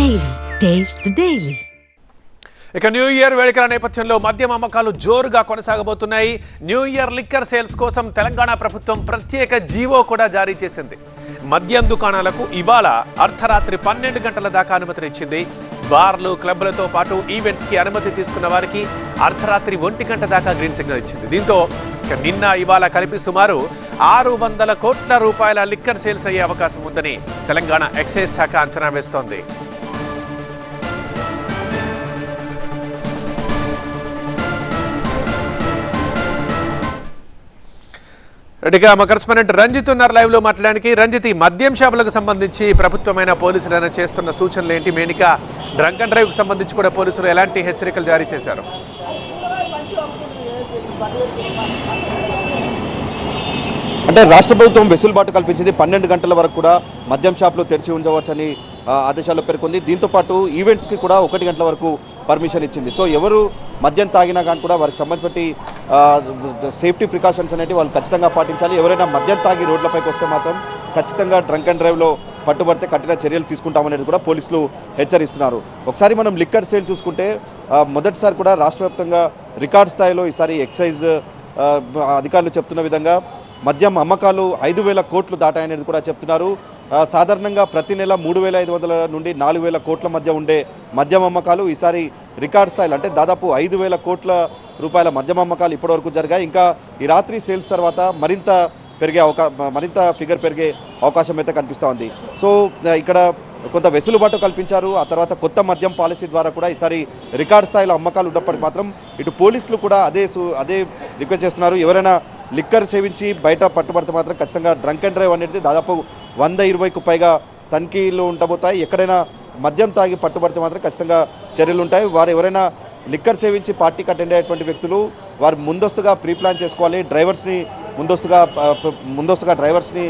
Daily taste daily ఇక new year వేడుకల నేపథ్యంలో మద్యం అమ్మకాలు జోరుగా కొనసాగబోతున్నాయి. న్యూ ఇయర్ లిక్కర్ సేల్స్ కోసం తెలంగాణ ప్రభుత్వం ప్రత్యేక జీవో కూడా జారీ చేసింది. మద్యం దుకాణాలకు ఇవాళ అర్ధరాత్రి పన్నెండు గంటల దాకా అనుమతినిచ్చింది బార్లు క్లబ్లతో పాటు ఈవెంట్స్కి అనుమతి తీసుకున్న వారికి అర్ధరాత్రి ఒంటి గంట దాకా గ్రీన్ సిగ్నల్ ఇచ్చింది. దీంతో ఇక నిన్న ఇవాళ కలిపి సుమారు ఆరు వందల కోట్ల రూపాయల లిక్కర్ సేల్స్ అయ్యే అవకాశం ఉందని తెలంగాణ ఎక్సైజ్ శాఖ అంచనా వేస్తోంది. రెడ్డిగా మా రంజిత్ ఉన్నారు లైవ్లో మాట్లాడడానికి. రంజిత్ ఈ మద్యం షాపులకు సంబంధించి ప్రభుత్వమైన పోలీసులైనా చేస్తున్న సూచనలు ఏంటి? మేనిక డ్రంక్ అండ్ డ్రైవ్కు సంబంధించి కూడా పోలీసులు ఎలాంటి హెచ్చరికలు జారీ చేశారు? అంటే రాష్ట్ర ప్రభుత్వం వెసులుబాటు కల్పించింది. పన్నెండు గంటల వరకు కూడా మద్యం షాపులు తెరిచి ఉంచవచ్చని ఆదేశాలు ఆదేశాల్లో పేర్కొంది. దీంతో పాటు ఈవెంట్స్కి కూడా ఒకటి గంటల వరకు పర్మిషన్ ఇచ్చింది. సో ఎవరు మద్యం తాగినా కానీ కూడా వారికి సంబంధించి సేఫ్టీ ప్రికాషన్స్ అనేవి వాళ్ళు ఖచ్చితంగా పాటించాలి. ఎవరైనా మద్యం తాగి రోడ్లపైకి వస్తే మాత్రం ఖచ్చితంగా డ్రంక్ అండ్ డ్రైవ్లో పట్టుబడితే కఠిన చర్యలు తీసుకుంటామనేది కూడా పోలీసులు హెచ్చరిస్తున్నారు. ఒకసారి మనం లిక్కర్ సేల్ చూసుకుంటే మొదటిసారి కూడా రాష్ట్ర వ్యాప్తంగా రికార్డ్ స్థాయిలో ఈసారి ఎక్సైజ్ అధికారులు చెప్తున్న విధంగా మద్యం అమ్మకాలు ఐదు వేల కోట్లు దాటాయనేది కూడా చెప్తున్నారు. సాధారణంగా ప్రతి నెల మూడు వేల ఐదు వందల నుండి నాలుగు వేల కోట్ల మధ్య ఉండే మద్యం అమ్మకాలు ఈసారి రికార్డ్ స్థాయిలో అంటే దాదాపు ఐదు వేల కోట్ల రూపాయల మద్యం అమ్మకాలు ఇప్పటివరకు జరిగాయి. ఇంకా ఈ రాత్రి సేల్స్ తర్వాత మరింత పెరిగే అవకా మరింత ఫిగర్ పెరిగే అవకాశం అయితే కనిపిస్తూ ఉంది. సో ఇక్కడ కొంత వెసులుబాటు కల్పించారు. ఆ తర్వాత కొత్త మద్యం పాలసీ ద్వారా కూడా ఈసారి రికార్డ్ స్థాయిలో అమ్మకాలు ఉన్నప్పటికీ మాత్రం ఇటు పోలీసులు కూడా అదే సు- అదే రిక్వెస్ట్ చేస్తున్నారు. ఎవరైనా లిక్కర్ సేవించి బయట పట్టుబడితే మాత్రం ఖచ్చితంగా డ్రంక్ అండ్ డ్రైవ్ అనేది దాదాపు వంద ఇరవైకు పైగా తనిఖీలు ఉండబోతాయి. ఎక్కడైనా మద్యం తాగి పట్టుబడితే మాత్రం ఖచ్చితంగా చర్యలు ఉంటాయి. వారు ఎవరైనా లిక్కర్ సేవించి పార్టీకి అటెండ్ అయ్యేటువంటి వ్యక్తులు వారు ముందస్తుగా ప్రీ ప్లాన్ చేసుకోవాలి. డ్రైవర్స్ని ముందస్తుగా ముందస్తుగా డ్రైవర్స్ని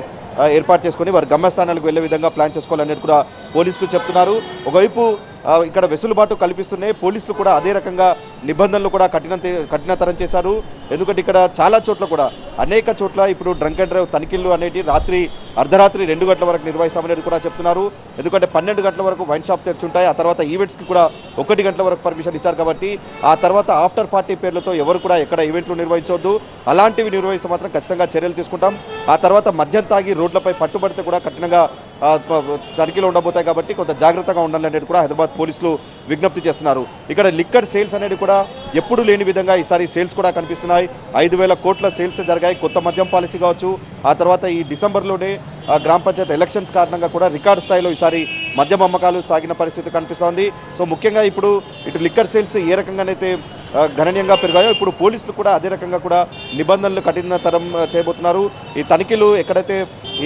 ఏర్పాటు చేసుకొని వారి గమ్యస్థానాలకు వెళ్ళే విధంగా ప్లాన్ చేసుకోవాలనేది కూడా పోలీసులు చెప్తున్నారు. ఒకవైపు ఇక్కడ వెసులుబాటు కల్పిస్తున్నాయి. పోలీసులు కూడా అదే రకంగా నిబంధనలు కూడా కఠిన కఠినతరం చేశారు. ఎందుకంటే ఇక్కడ చాలా చోట్ల కూడా అనేక చోట్ల ఇప్పుడు డ్రంక్ అండ్ డ్రైవ్ తనిఖీలు అనేవి రాత్రి అర్ధరాత్రి రెండు గంటల వరకు నిర్వహిస్తామనేది కూడా చెప్తున్నారు. ఎందుకంటే పన్నెండు గంటల వరకు వైన్ షాప్ తెరిచి ఉంటాయి ఆ తర్వాత ఈవెంట్స్కి కూడా ఒకటి గంటల వరకు పర్మిషన్ ఇచ్చారు కాబట్టి ఆ తర్వాత ఆఫ్టర్ పార్టీ పేర్లతో ఎవరు కూడా ఎక్కడ ఈవెంట్లు నిర్వహించవద్దు అలాంటివి నిర్వహిస్తే మాత్రం ఖచ్చితంగా చర్యలు తీసుకుంటాం. ఆ తర్వాత మద్యం తాగి రోడ్లపై పట్టుబడితే కూడా కఠినంగా తనిఖీలు ఉండబోతాయి కాబట్టి కొంత జాగ్రత్తగా ఉండాలనేది కూడా హైదరాబాద్ పోలీసులు విజ్ఞప్తి చేస్తున్నారు. ఇక్కడ లిక్కర్ సేల్స్ అనేది కూడా ఎప్పుడు లేని విధంగా ఈసారి సేల్స్ కూడా కనిపిస్తున్నాయి. ఐదు వేల కోట్ల సేల్స్ జరిగాయి. కొత్త మద్యం పాలసీ కావచ్చు. ఆ తర్వాత ఈ డిసెంబర్లోనే గ్రామ పంచాయతీ ఎలక్షన్స్ కారణంగా కూడా రికార్డు స్థాయిలో ఈసారి మద్యం అమ్మకాలు సాగిన పరిస్థితి కనిపిస్తోంది. సో ముఖ్యంగా ఇప్పుడు ఇటు లిక్కర్ సేల్స్ ఏ రకంగానైతే గణనీయంగా పెరిగాయో ఇప్పుడు పోలీసులు కూడా అదే రకంగా కూడా నిబంధనలు కఠినతరం చేయబోతున్నారు. ఈ తనిఖీలు ఎక్కడైతే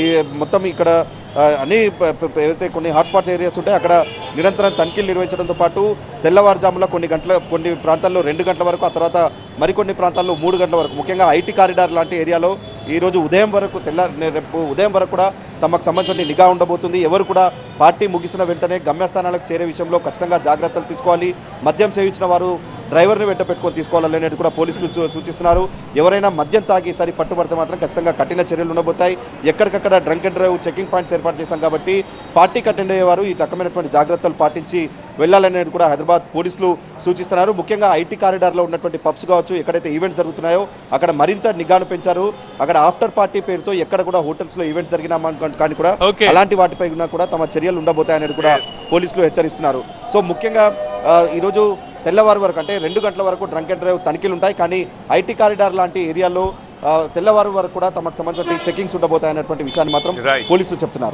ఈ మొత్తం ఇక్కడ అన్ని ప- ఏవైతే కొన్ని హాట్స్పాట్ ఏరియాస్ ఉంటాయి అక్కడ నిరంతరం తనిఖీలు నిర్వహించడంతో పాటు తెల్లవారుజామున కొన్ని గంటల కొన్ని ప్రాంతాల్లో రెండు గంటల వరకు ఆ తర్వాత మరికొన్ని ప్రాంతాల్లో మూడు గంటల వరకు. ముఖ్యంగా ఐటీ కారిడార్ లాంటి ఏరియాలో ఈరోజు ఉదయం వరకు తెల్ల రేపు ఉదయం వరకు కూడా తమకు సంబంధించిన నిఘా ఉండబోతుంది. ఎవరు కూడా పార్టీ ముగిసిన వెంటనే గమ్యస్థానాలకు చేరే విషయంలో ఖచ్చితంగా జాగ్రత్తలు తీసుకోవాలి. మద్యం సేవించిన వారు డ్రైవర్ని వెంట పెట్టుకొని తీసుకోవాలనేది కూడా పోలీసులు సూచిస్తున్నారు. ఎవరైనా మద్యం తాగి ఈసారి పట్టుబడితే మాత్రం ఖచ్చితంగా కఠిన చర్యలు ఉండబోతాయి. ఎక్కడికక్కడ drunk and drive checking points ఏర్పాటు చేశాం కాబట్టి పార్టీకి అటెండ్ అయ్యేవారు ఈ రకమైనటువంటి జాగ్రత్తలు పాటించి వెళ్ళాలనేది కూడా హైదరాబాద్ పోలీసులు సూచిస్తున్నారు. ముఖ్యంగా ఐటీ కారిడార్లో ఉన్నటువంటి పబ్స్ కావచ్చు ఎక్కడైతే ఈవెంట్స్ జరుగుతున్నాయో అక్కడ మరింత నిఘాను పెంచారు. అక్కడ ఆఫ్టర్ పార్టీ పేరుతో ఎక్కడ కూడా హోటల్స్లో ఈవెంట్ జరిగినా కానీ కూడా. అలాంటి వాటిపై కూడా తమ చర్యలు ఉండబోతాయనేది కూడా. పోలీసులు హెచ్చరిస్తున్నారు. సో ముఖ్యంగా ఈరోజు తెల్లవారు వరకు అంటే రెండు గంటల వరకు డ్రంక్ అండ్ డ్రైవ్ తనిఖీలు ఉంటాయి కానీ ఐటీ కారిడార్ లాంటి ఏరియాలో తెల్లవారు వరకు కూడా తమకు సంబంధించిన చెకింగ్స్ ఉండబోతాయనేటువంటి విషయాన్ని మాత్రం. పోలీసులు చెప్తున్నారు